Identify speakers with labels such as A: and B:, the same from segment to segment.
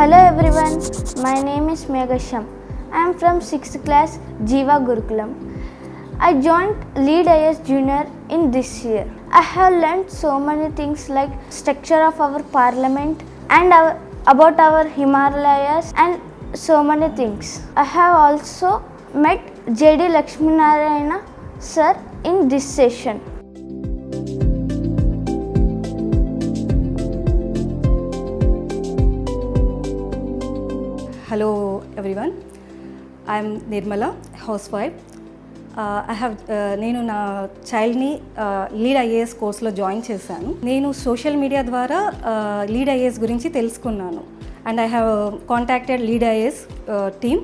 A: Hello everyone, my name is Meghasham. I am from 6th class Jiva Gurukulam. I joined Lead IS Junior in this year. I have learned so many things like structure of our parliament and our, about our Himalayas and so many things. I have also met JD Lakshminarayana sir in this session.
B: Hello everyone I'm Nirmala housewife I have నేను నా చైల్డ్ని Lead IAS కోర్స్లో join చేశాను. నేను social media ద్వారా uh, Lead IAS గురించి తెలుసుకున్నాను. And I have contacted Lead IAS team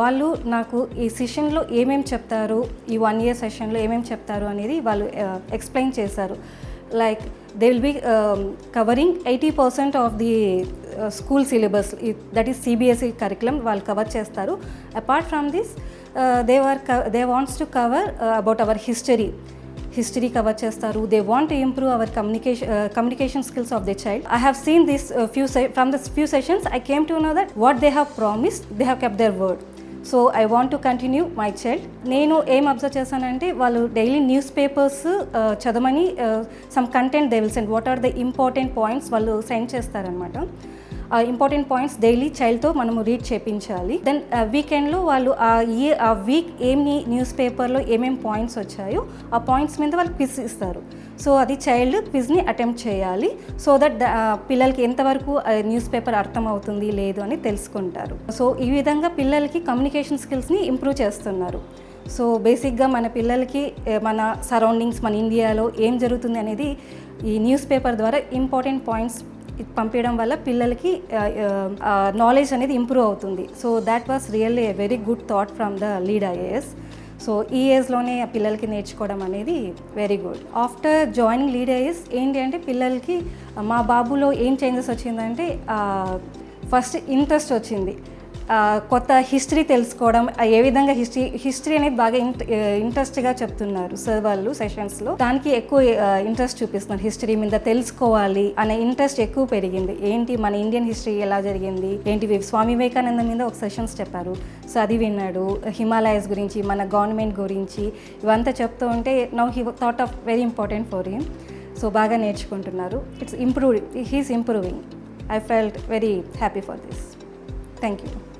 B: వాళ్ళు నాకు ఈ సెషన్లో ఏమేమి చెప్తారు ఈ వన్ ఇయర్ సెషన్లో ఏమేమి చెప్తారు అనేది వాళ్ళు uh, ఎక్స్ప్లెయిన్ చేశారు. Like they will be covering eighty percent of the school syllabus that is CBSE curriculum వాళ్ళు కవర్ చేస్తారు. Apart from this they are they wants to cover about our history history cover చేస్తారు. They want to improve our communication communication skills of the child I have seen this few from this few sessions I came to know that what they have promised they have kept their word so I want to continue my child నేను ఏం observe చేశానంటే వాళ్ళు daily news papers చదవమని some content they will send what are the important points వాళ్ళు send చేస్తారనమాట important points daily చైల్డ్తో మనము read చేయించాలి దెన్ వీకెండ్లో వాళ్ళు ఆ ఏ ఆ వీక్ ఏమి న్యూస్ పేపర్లో ఏమేమి పాయింట్స్ వచ్చాయో ఆ పాయింట్స్ మీద వాళ్ళు క్విజ్ ఇస్తారు. సో అది చైల్డ్ క్విజ్ని అటెంప్ట్ చేయాలి. సో దట్ పిల్లలకి ఎంతవరకు న్యూస్ పేపర్ అర్థమవుతుంది లేదు అని తెలుసుకుంటారు. సో ఈ విధంగా పిల్లలకి కమ్యూనికేషన్ స్కిల్స్ని ఇంప్రూవ్ చేస్తున్నారు. సో బేసిక్గా మన పిల్లలకి మన సరౌండింగ్స్ మన ఇండియాలో ఏం జరుగుతుంది అనేది ఈ న్యూస్ పేపర్ ద్వారా ఇంపార్టెంట్ పాయింట్స్ పంపించడం వల్ల పిల్లలకి నాలెడ్జ్ అనేది ఇంప్రూవ్ అవుతుంది. So that was really a very good thought from the Lead IAS so ఈ ఏజ్లోనే పిల్లలకి నేర్చుకోవడం అనేది very good after joining Lead IAS ఏంటి అంటే పిల్లలకి మా బాబులో ఏం చేంజెస్ వచ్చిందంటే ఫస్ట్ ఇంట్రెస్ట్ వచ్చింది. కొత్త హిస్టరీ తెలుసుకోవడం ఏ విధంగా హిస్టరీ హిస్టరీ అనేది బాగా ఇంట్రెస్ట్గా చెప్తున్నారు సార్ వాళ్ళు సెషన్స్లో దానికి ఎక్కువ ఇంట్రెస్ట్ చూపిస్తున్నారు. హిస్టరీ మీద తెలుసుకోవాలి అనే ఇంట్రెస్ట్ ఎక్కువ పెరిగింది. ఏంటి మన ఇండియన్ హిస్టరీ ఎలా జరిగింది? ఏంటి వి- స్వామి వివేకానంద మీద ఒక సెషన్స్ చెప్పారు. సో అది విన్నాడు. హిమాలయస్ గురించి మన గవర్నమెంట్ గురించి ఇవంతా చెప్తూ ఉంటే now he thought of very important for him so బాగా నేర్చుకుంటున్నారు. It's improve he's improving I felt very happy for this thank you